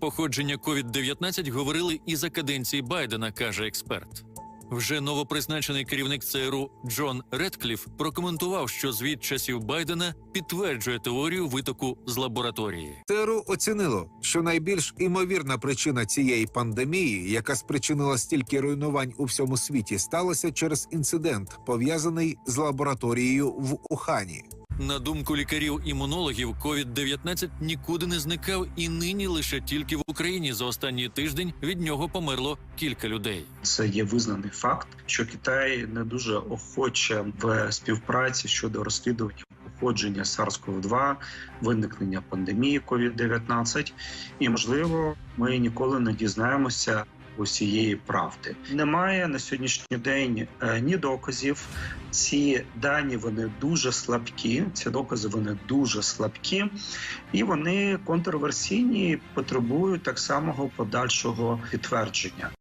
походження COVID-19 говорили і за каденції Байдена, каже експерт. Вже новопризначений керівник ЦРУ Джон Редкліф прокоментував, що звіт часів Байдена підтверджує теорію витоку з лабораторії. ЦРУ оцінило, що найбільш імовірна причина цієї пандемії, яка спричинила стільки руйнувань у всьому світі, сталася через інцидент, пов'язаний з лабораторією в Ухані. На думку лікарів-імунологів, COVID-19 нікуди не зникав і нині лише тільки в Україні за останній тиждень від нього померло кілька людей. Це є визнаний факт, що Китай не дуже охоче в співпраці щодо розслідування походження SARS-CoV-2, виникнення пандемії COVID-19. І можливо, ми ніколи не дізнаємося усієї правди. Немає на сьогоднішній день е, ні доказів. Ці дані вони дуже слабкі. Ці докази вони дуже слабкі, і вони контроверсійні, потребують так самого подальшого підтвердження.